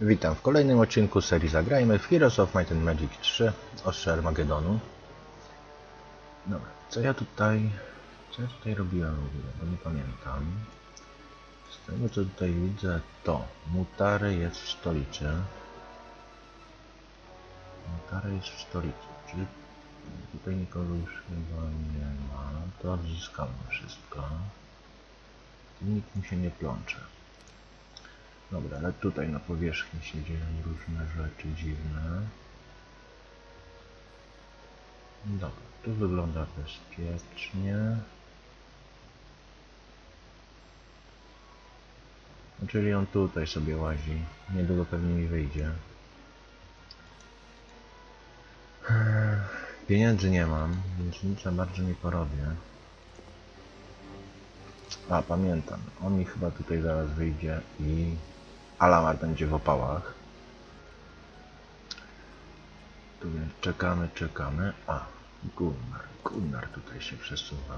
Witam w kolejnym odcinku serii Zagrajmy w Heroes of Might and Magic 3 Ostrze Armagedonu. Dobra, co ja tutaj... Co ja tutaj robiłem w ogóle, bo nie pamiętam. Z tego co tutaj widzę to Mutary jest w stolicy. Mutary jest w stolicy, czyli tutaj nikogo już chyba nie ma. To odzyskałem wszystko. Nikt mi się nie plącze. Dobra, ale tutaj na powierzchni się dzieją różne rzeczy dziwne. Dobra, tu wygląda bezpiecznie. Czyli on tutaj sobie łazi. Niedługo pewnie mi wyjdzie. Pieniędzy nie mam, więc nic za bardzo nie porobię. A, pamiętam. On mi chyba tutaj zaraz wyjdzie i Alamar będzie w opałach. Tu więc czekamy, czekamy. A, Gunnar. Gunnar tutaj się przesuwa.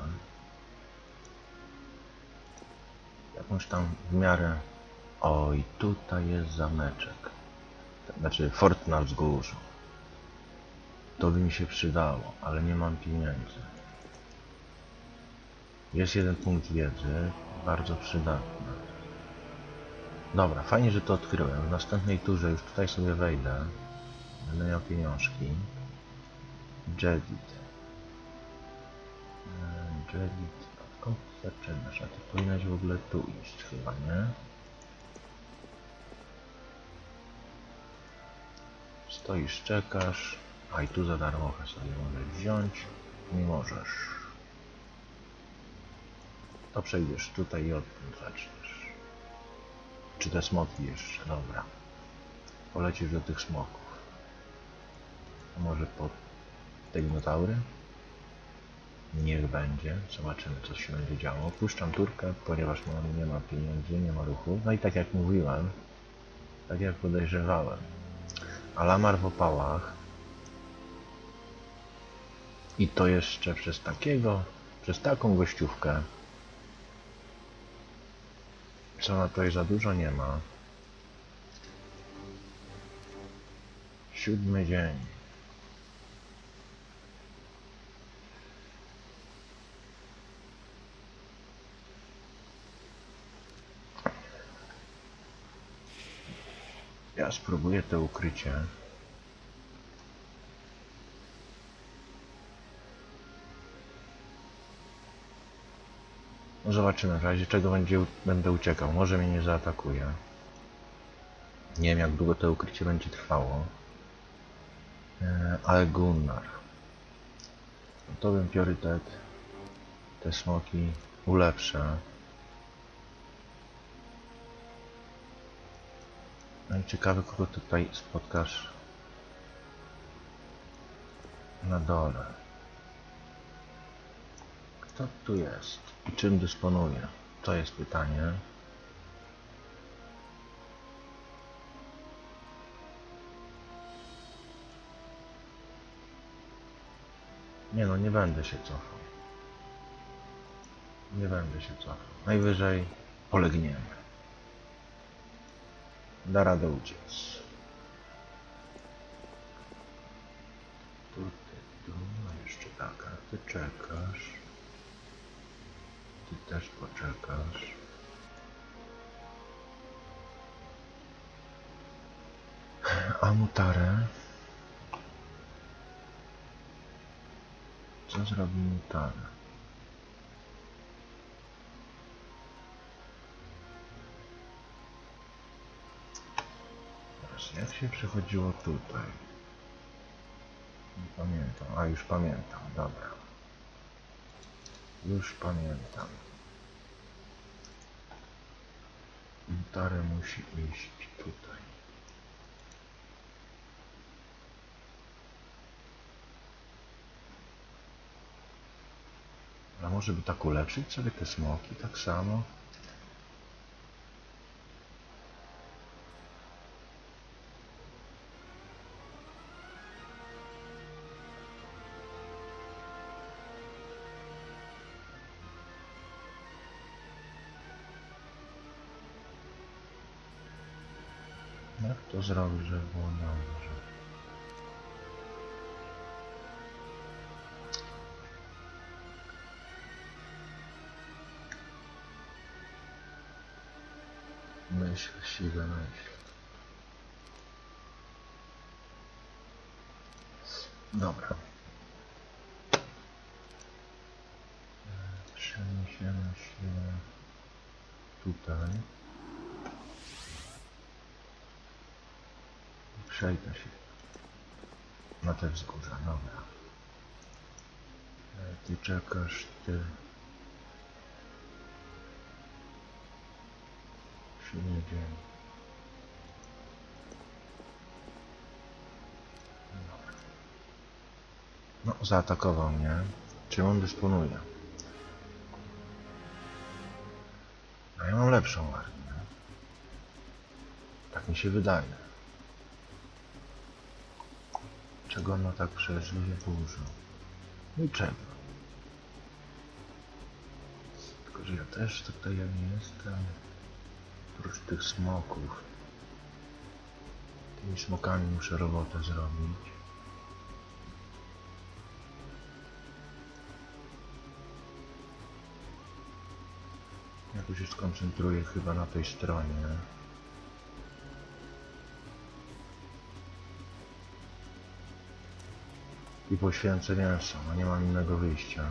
Jakąś tam w miarę... Oj, tutaj jest zameczek. Znaczy, fort na wzgórzu. To by mi się przydało, ale nie mam pieniędzy. Jest jeden punkt wiedzy, bardzo przydatny. Dobra, fajnie, że to odkryłem. W następnej turze już tutaj sobie wejdę. Będę miał pieniążki. Jedit. Eee, Jedit. Ty zaczynasz? A ty powinnaś w ogóle tu iść chyba, nie? Stoisz, czekasz. A i tu za darmo sobie możesz wziąć. Nie możesz. To przejdziesz tutaj i odtąd zaczniesz. Czy te smoki jeszcze? Dobra. Polecisz do tych smoków. A może po te minotaury? Niech będzie. Zobaczymy, co się będzie działo. Opuszczam turkę, ponieważ no, nie ma pieniędzy, nie ma ruchu. No i tak jak mówiłem, tak jak podejrzewałem. Alamar w opałach. I to jeszcze przez takiego, przez taką gościówkę. Na tutaj za dużo nie ma. Siódmy dzień. Ja spróbuję to ukrycie. Zobaczymy, w razie czego będzie, będę uciekał. Może mnie nie zaatakuje. Nie wiem jak długo to ukrycie będzie trwało. E, ale Gunnar. To bym priorytet. Te smoki ulepszę. No i ciekawe kogo tutaj spotkasz na dole. Kto tu jest? I czym dysponuje? To jest pytanie. Nie no, nie będę się cofał. Nie będę się cofał. Najwyżej polegniemy. Da radę uciec. Tu, ty, tu, no jeszcze tak, a ty czekasz. Ty też poczekasz. A mutarę? Co zrobi mutarę? Teraz jak się przechodziło tutaj? Nie pamiętam. A już pamiętam, dobra. Już pamiętam. Mutare musi iść tutaj. A może by tak ulepszyć sobie te smoki tak samo? Zrobić, żeby było dobrze? Myśl, siwe myśl. Dobra. Przeniesiemy się tutaj. Przejdę się na te wzgórza, dobra. E, Ty czekasz, ty... Dzień. Dobra. No, zaatakował mnie. Czym on dysponuje? A ja mam lepszą armię. Tak mi się wydaje. Czego ono tak przeżyje dużo? Niczego. Tylko, że ja też tutaj ja nie jestem. Oprócz tych smoków. Tymi smokami muszę robotę zrobić. Jakoś się skoncentruję chyba na tej stronie. I poświęcę mięso, no nie mam innego wyjścia.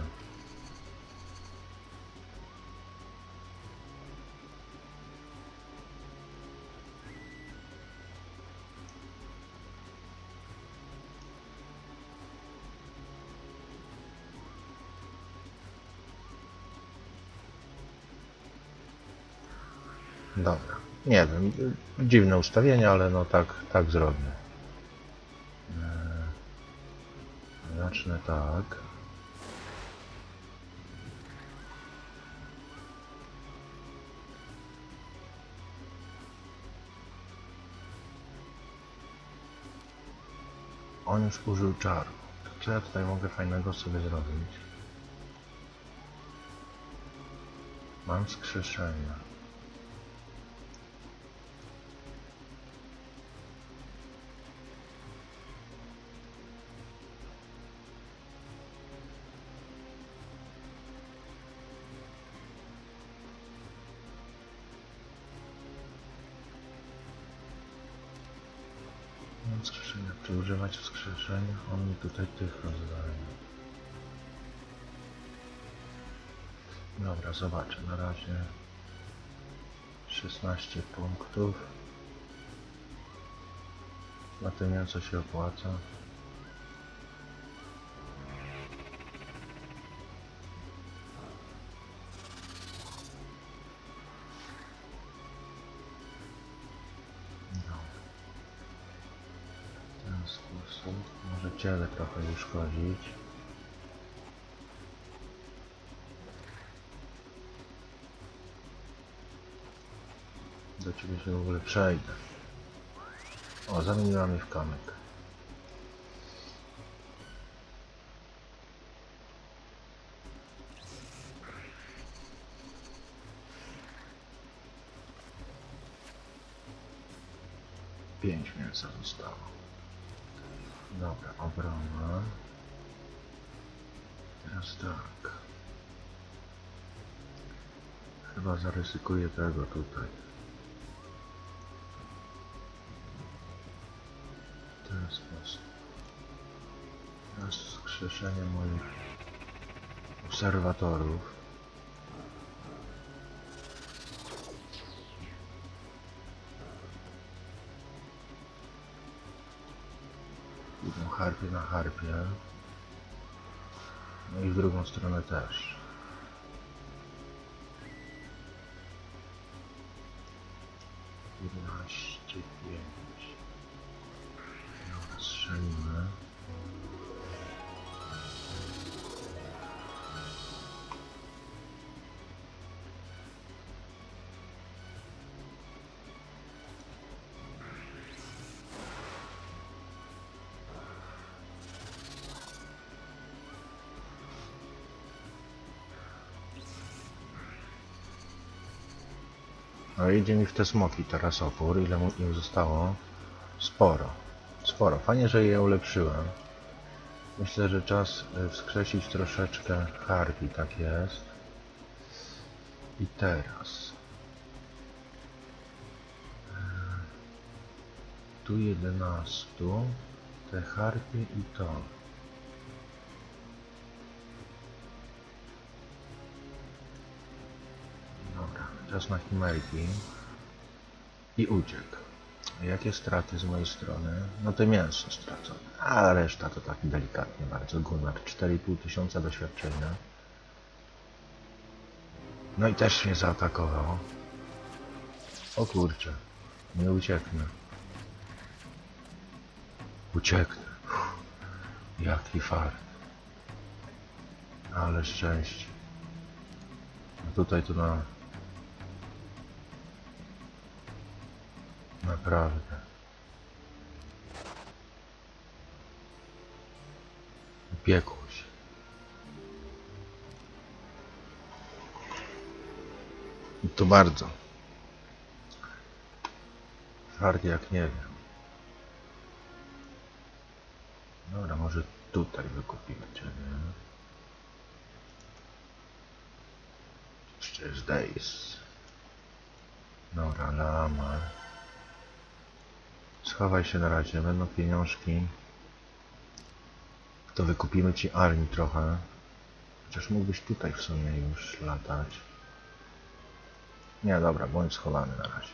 Dobra. Nie wiem, dziwne ustawienie, ale no tak, tak zrobię. Zacznę tak. On już użył czaru. Co ja tutaj mogę fajnego sobie zrobić? Mam skrzeszenia. Mam skrzeszenia. Czy używać wskrzeszenia? On mi tutaj tych rozdaje. Dobra, zobaczę. Na razie 16 punktów. Na tym mięso się opłaca. Trochę uszkodzić. Do ciebie się w ogóle przejdę. O, zamieniła mnie w kamyk. Pięć mięsa zostało. Dobra, obrona. Teraz tak. Chyba zaryzykuję tego tutaj. W ten sposób. Teraz skrzeszenie moich obserwatorów. Harpie na harpie. No i w drugą stronę też. Jedenaście, pięć. Strzelimy. No idzie mi w te smoki teraz opór. Ile mu im zostało? Sporo. Sporo. Fajnie, że je ulepszyłem. Myślę, że czas y, wskrzesić troszeczkę harpi, tak jest. I teraz. y, Tu 11. Te harpie i to. Czas na chimerki. I uciekł. Jakie straty z mojej strony? No to mięso stracone. A reszta to tak delikatnie bardzo. Gunnar 4,5 tysiąca doświadczenia. No i też mnie zaatakował. O kurczę. Nie ucieknę. Ucieknę. Uff, jaki fart. Ale szczęście. A tutaj to na... Naprawdę. Upiekło się. I to bardzo. Fart jak nie wiem. Dobra, może tutaj wykupimy ciebie. Jeszcze Days. Dobra, Lama. Schowaj się na razie, będą pieniążki. To wykupimy ci armii trochę. Chociaż mógłbyś tutaj w sumie już latać. Nie, dobra, bądź schowany na razie.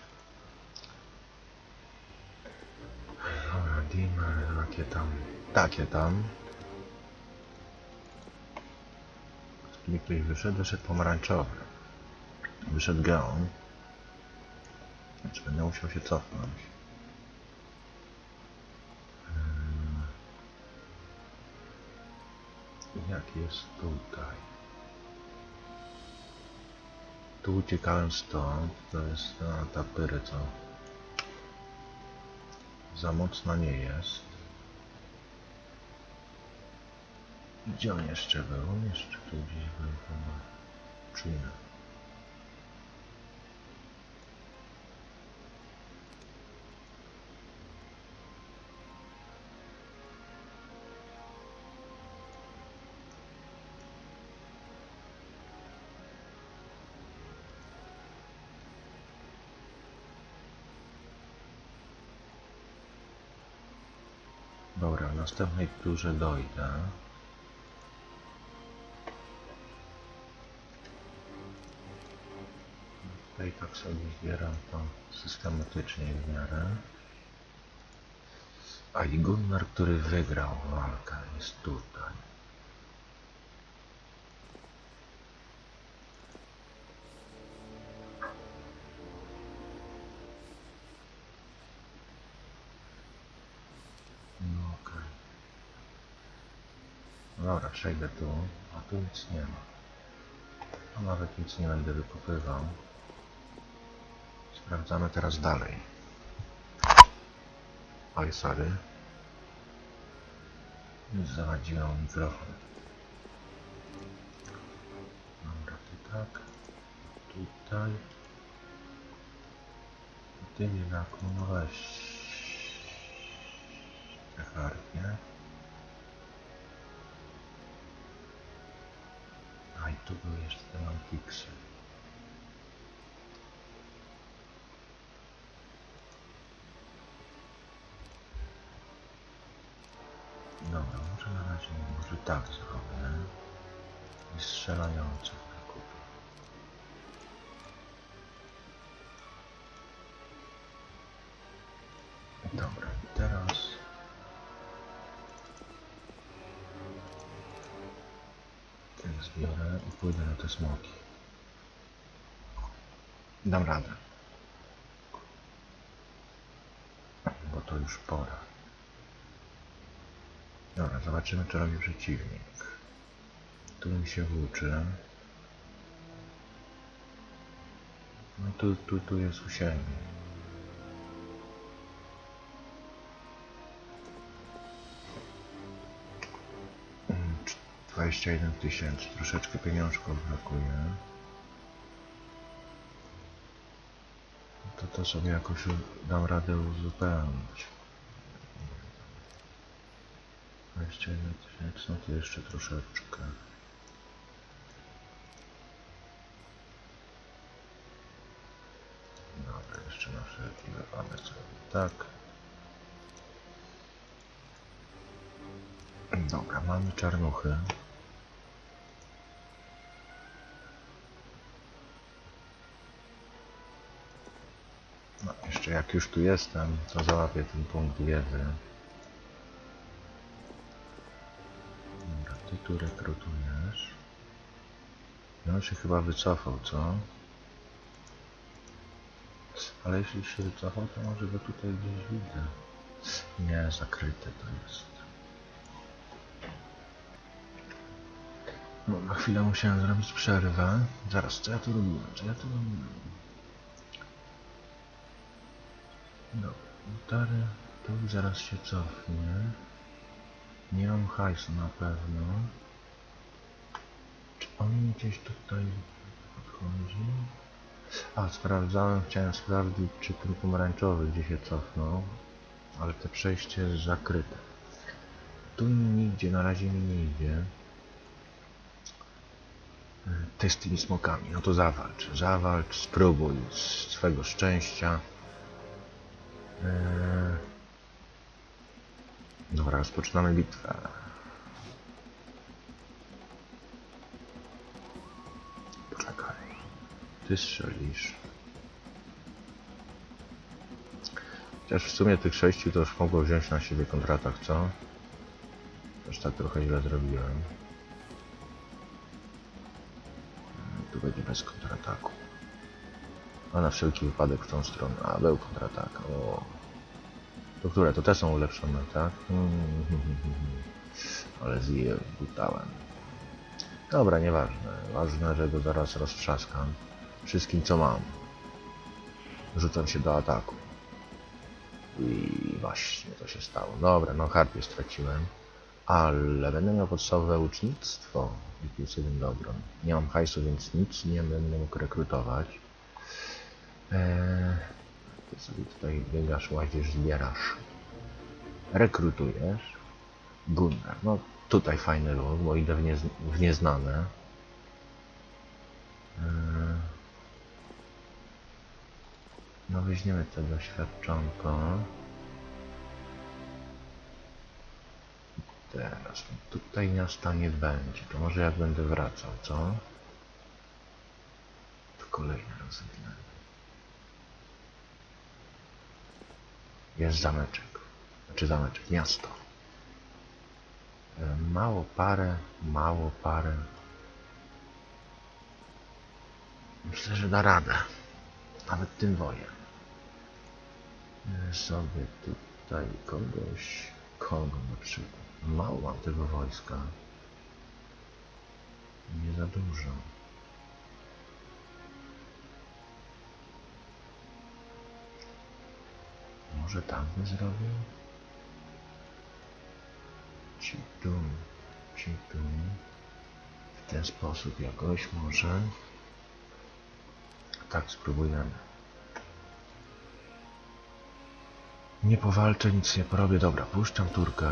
Dobra, Dimmer, jakie tam... Takie tam. Mi ktoś wyszedł, wyszedł pomarańczowy. Wyszedł geon. Więc będę musiał się cofnąć. Jak jest tutaj? Tu uciekałem stąd, to jest a, ta pyry, co za mocna nie jest. Gdzie on jeszcze był? On jeszcze tu gdzieś był chyba. Czy Dobra, w następnej turze dojdę. Tutaj tak sobie zbieram to systematycznie w miarę. A i Gunnar, który wygrał walkę, jest tutaj. Przejdę tu, a tu nic nie ma. A nawet nic nie będę wykupywał. Sprawdzamy teraz dalej. Oj, sorry. Już zawadziłem mikrofon. Dobra, ty tak. Tutaj. Ty nie nakłonowałeś te harpie. A i tu były Zbiorę i pójdę na te smoki. Dam radę. Bo to już pora. Dobra, zobaczymy co robi przeciwnik. Tu mi się włóczy. No tu, tu, tu jest u. 21 tysięcy, troszeczkę pieniążków brakuje. to to sobie jakoś dam radę uzupełnić. 21 tysięcy, no to jeszcze troszeczkę. Dobra, jeszcze na wszelki wypadek tak. Dobra, mamy czarnuchy. Jak już tu jestem, to załapię ten punkt wiedzy. Dobra, ty tu rekrutujesz. I on się chyba wycofał, co? Ale jeśli się wycofał, to może go tutaj gdzieś widzę. Nie, zakryte to jest. No, na chwilę musiałem zrobić przerwę. Zaraz, co ja tu robiłem? Co ja tu robiłem? Dobra, notary, to zaraz się cofnie. Nie mam hajsu na pewno. Czy on gdzieś tutaj podchodzi? A, sprawdzałem, chciałem sprawdzić, czy ten pomarańczowy gdzie się cofnął, ale to przejście jest zakryte. Tu nigdzie, na razie mi nie idzie. E, Ty z tymi smokami, no to zawalcz, zawalcz, spróbuj z swego szczęścia. Eee... Dobra, rozpoczynamy bitwę. Poczekaj. Ty strzelisz. Chociaż w sumie tych sześciu to już mogło wziąć na siebie kontratak, co? Też tak trochę źle zrobiłem. Mm, Tu będzie bez kontrataku. A na wszelki wypadek w tą stronę. A, był kontratak. O. To które? To te są ulepszone, tak? Mm, Ale zje butałem. Dobra, nieważne. Ważne, że go zaraz roztrzaskam. Wszystkim, co mam. Rzucam się do ataku. I właśnie to się stało. Dobra, no harpie straciłem. Ale będę miał podstawowe ucznictwo i plus jeden do obron. Nie mam hajsu, więc nic nie będę mógł rekrutować. Eee, ty sobie tutaj biegasz, łazisz, zbierasz. Rekrutujesz. Gunnar. No tutaj fajny ruch, bo idę w, w nieznane. Eee, no weźmiemy to doświadczonko. Teraz no tutaj miasta nie będzie. To może jak będę wracał, co? To kolejny rozwinę. Jest zameczek. Znaczy zameczek, miasto. E, Mało parę, mało parę. Myślę, że da radę. Nawet tym wojem. E, Sobie tutaj kogoś, kogo na przykład. Mało mam tego wojska. Nie za dużo. Może tam by zrobił? Ci tu, ci tu. W ten sposób jakoś może. Tak, spróbujemy. Nie powalczę, nic nie porobię. Dobra, puszczam turkę.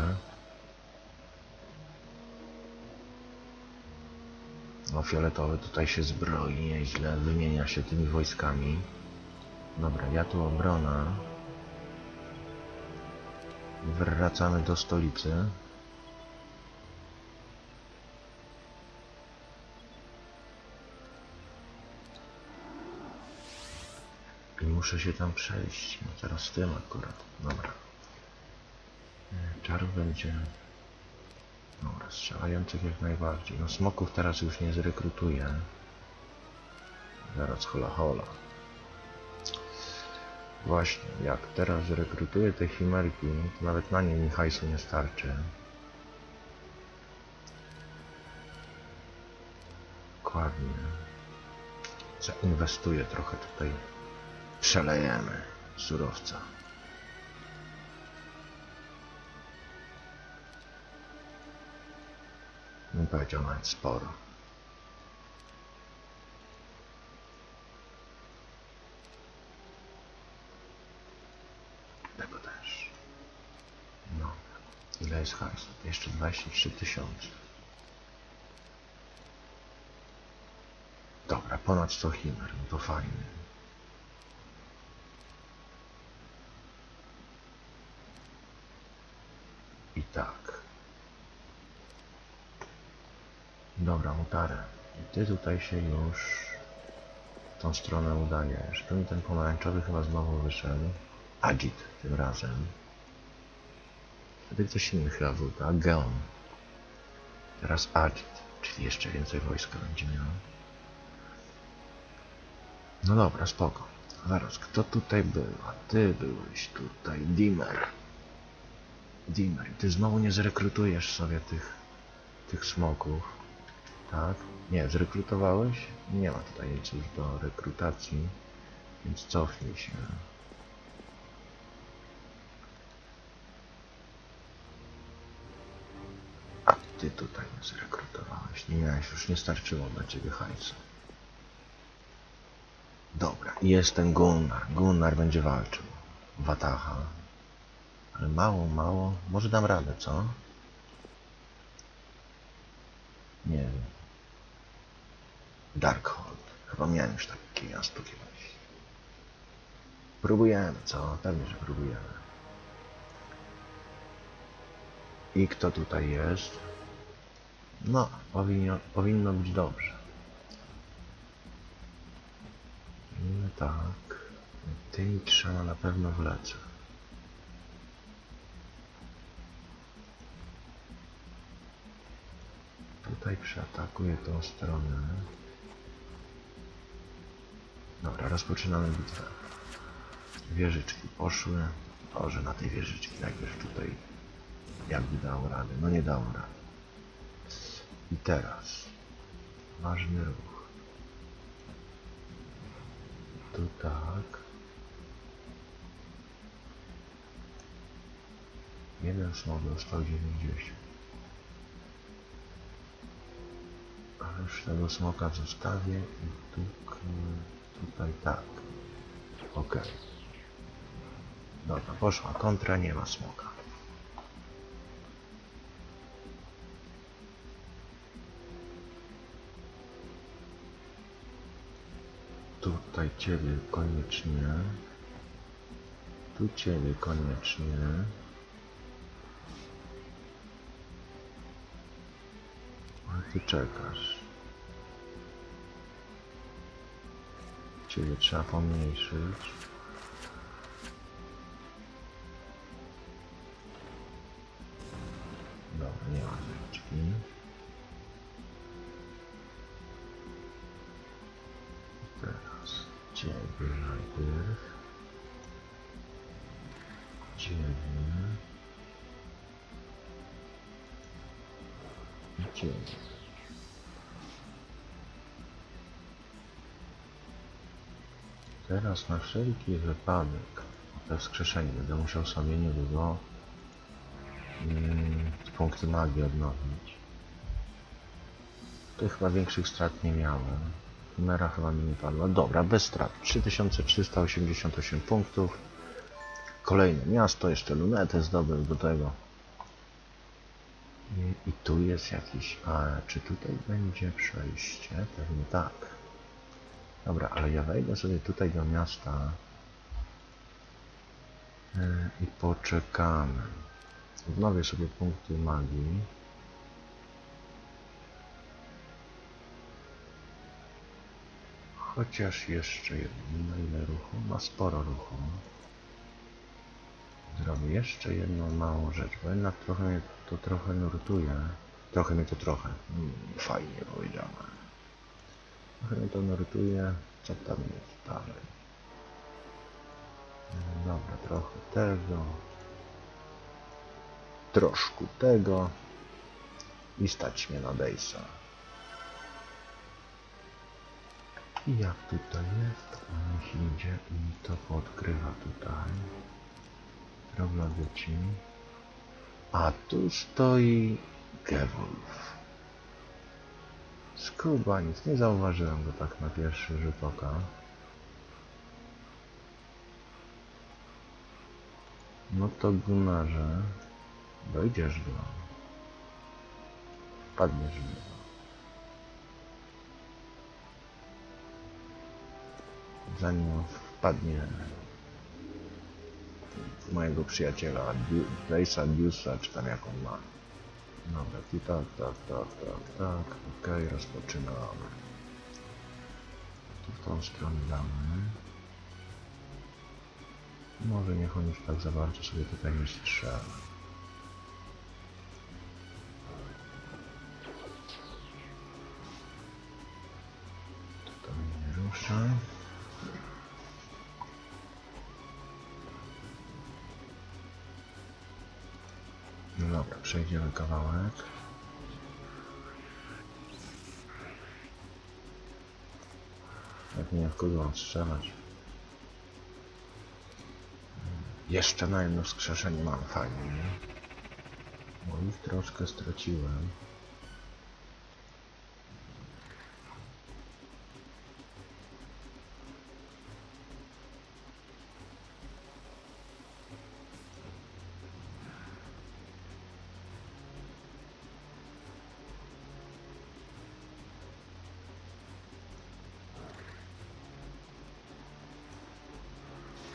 No fioletowy tutaj się zbroi nieźle, wymienia się tymi wojskami. Dobra, ja tu obrona. Wracamy do stolicy. I muszę się tam przejść. No teraz tym akurat. Dobra. E, Czar będzie... Dobra, strzelających jak najbardziej. No smoków teraz już nie zrekrutuję. Zaraz hola hola. Właśnie, jak teraz rekrutuję te chimerki, to nawet na nie mi hajsu nie starczy. Dokładnie. Zainwestuję trochę tutaj. Przelejemy surowca. Bym powiedział nawet sporo. Ile jest hajsu? Jeszcze 23 tysiące. Dobra, ponad 100 chimer, no to fajnie. I tak. Dobra, Mutare. I ty tutaj się już w tą stronę udajesz. Tu mi ten pomarańczowy chyba znowu wyszedł. Agit tym razem. Wtedy ktoś inny chyba był, tak? Geon. Teraz Agit, czyli jeszcze więcej wojska będzie miał. No dobra, spoko. Zaraz, kto tutaj był? A ty byłeś tutaj, Dimmer. Dimmer, ty znowu nie zrekrutujesz sobie tych, tych smoków, tak? Nie, zrekrutowałeś? Nie ma tutaj nic już do rekrutacji, więc cofnij się. Ty tutaj nie zrekrutowałeś, nie miałeś, już nie starczyło dla ciebie hajsu. Dobra, jest ten Gunnar. Gunnar będzie walczył. Wataha. Ale mało, mało. Może dam radę, co? Nie wiem. Darkhold. Chyba miałem już takie miasto kiedyś. Próbujemy, co? Pewnie, że próbujemy. I kto tutaj jest? No, powinno, powinno być dobrze. No tak. Tymi trzema na pewno wlecę. Tutaj przeatakuję tą stronę. Dobra, rozpoczynamy bitwę. Wieżyczki poszły. Może na tej wieżyczki najpierw tutaj jakby dał radę. No nie dał rady. I teraz ważny ruch. Tu tak. Jeden smog dostał 90. Ale już tego smoka zostawię i tu, tutaj tak. Ok. Dobra, poszła kontra, nie ma smoka. Tutaj ciebie koniecznie. Tu ciebie koniecznie. A ty czekasz. Ciebie trzeba pomniejszyć. Teraz na wszelki wypadek to wskrzeszenie będę musiał sobie niedługo mm, punkty magii odnowić. Tu chyba większych strat nie miałem. Chimera chyba mi nie padła. Dobra, bez strat. 3388 punktów. Kolejne miasto, jeszcze lunetę zdobył do tego. I, I tu jest jakiś... A, czy tutaj będzie przejście? Pewnie tak. Dobra, ale ja wejdę sobie tutaj do miasta yy, i poczekamy. Odnowię sobie punkty magii. Chociaż jeszcze jedno, ile ruchu? Ma sporo ruchu. Zrobię jeszcze jedną małą rzecz, bo jednak trochę mnie to trochę nurtuje. Trochę mnie to trochę. Mm, fajnie powiedziane. Trochę mnie to nurtuje. Co tam jest dalej? No Dobra, trochę tego. Troszkę tego. I stać mnie na Dejsa. I jak tutaj jest? Niech idzie i to podgrywa tutaj. Troglodyci. A tu stoi Gewolf. Skubaniec, nie zauważyłem go tak na pierwszy rzut oka. No to Gunarze. Dojdziesz do... Wpadniesz w niego. Zanim wpadnie mojego przyjaciela Blaze'a Deuce'a, czy tam jak on ma. Dobra, i tak, tak, tak, tak, tak. Okej, rozpoczynamy. Tu w tą stronę damy. Może niech on już tak za bardzo sobie tutaj nie. Przejdziemy kawałek. Jak nie w kogo mam strzelać. Jeszcze na jedno wskrzeszenie mam fajnie, nie? Bo już troszkę straciłem.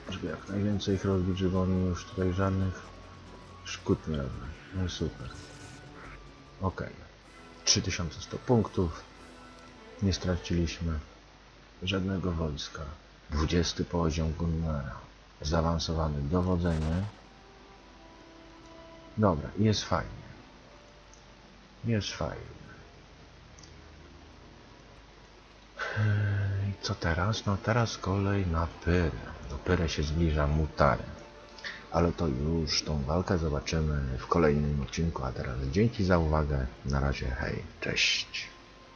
Żeby jak najwięcej ich rozbić, żeby oni już tutaj żadnych szkód nie robił. No super. Ok. 3100 punktów. Nie straciliśmy żadnego wojska. 20 poziom Gunnera. Zaawansowane dowodzenie. Dobra, jest fajnie. Jest fajnie. I co teraz? No teraz kolej na Pyrę. Do Pyrę się zbliża Mutary. Ale to już tą walkę zobaczymy w kolejnym odcinku. A teraz dzięki za uwagę. Na razie hej, cześć.